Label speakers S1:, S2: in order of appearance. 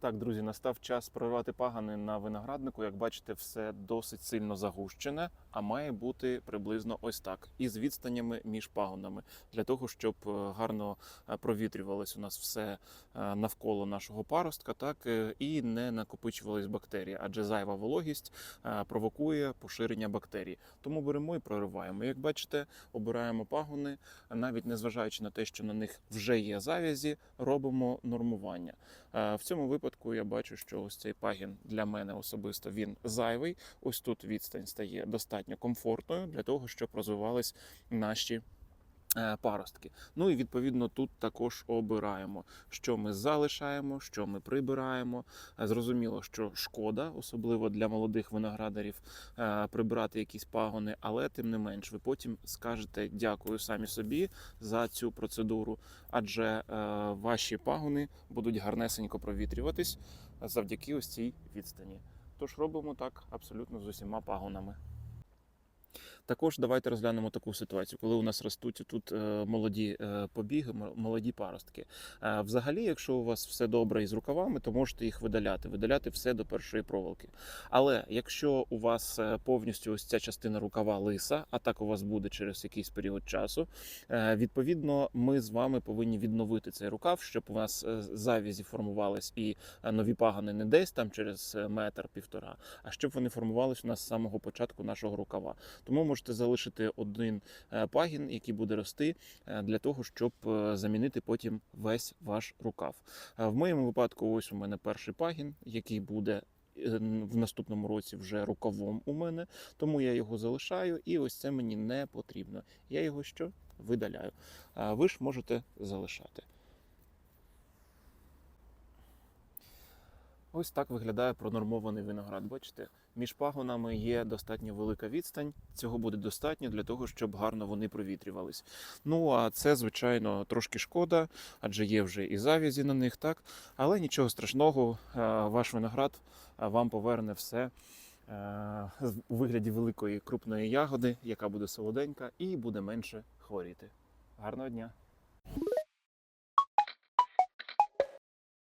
S1: Так, друзі, настав час проривати пагани на винограднику. Як бачите, все досить сильно загущене, а має бути приблизно ось так, із відстанями між пагонами, для того, щоб е, гарно е, провітрювалось у нас все е, навколо нашого паростка, так і не накопичувались бактерії, адже зайва вологість провокує поширення бактерій. Тому беремо і прориваємо. Як бачите, обираємо пагони, навіть незважаючи на те, що на них вже є завязі, робимо нормування. В цьому випадку я бачу, що ось цей пагін для мене особисто він зайвий. Ось тут відстань стає достатньо комфортною для того, щоб розвивались наші. Е, Паростки. Ну і відповідно тут також обираємо, що ми залишаємо, що ми прибираємо. Е, Зрозуміло, що шкода, особливо для молодих виноградарів, е, прибирати якісь пагони, але тим не менш, ви потім скажете дякую самі собі за цю процедуру, адже ваші пагони будуть гарнесенько провітрюватись завдяки ось цій відстані. Тож робимо так абсолютно з усіма пагонами. Також давайте розглянемо таку ситуацію, коли у нас ростуть тут е, молоді е, побіги, молоді паростки. Е, Взагалі, якщо у вас все добре із рукавами, то можете їх видаляти, видаляти все до першої проволоки. Але якщо у вас повністю ось ця частина рукава лиса, а так у вас буде через якийсь період часу, відповідно, ми з вами повинні відновити цей рукав, щоб у нас завязі формувались і нові пагани не десь там через е, метр півтора, а щоб вони формувались у нас з самого початку нашого рукава. Тому можете залишити один е, пагін, який буде рости, е, для того, щоб е, замінити потім весь ваш рукав. В моєму випадку, ось у мене перший пагін, який буде. В наступному році вже рукавом у мене, тому я його залишаю, і ось це мені не потрібно. Я його що видаляю. А ви ж можете залишати. Ось так виглядає пронормований виноград. Бачите, між пагонами є достатньо велика відстань. Цього буде достатньо для того, щоб гарно вони провітрювались. Ну а це, звичайно, трошки шкода, адже є вже і завязі на них, так. Але нічого страшного, е, ваш виноград е, вам поверне все. е, У вигляді великої крупної ягоди, яка буде солоденька і буде менше хворіти. Гарного дня!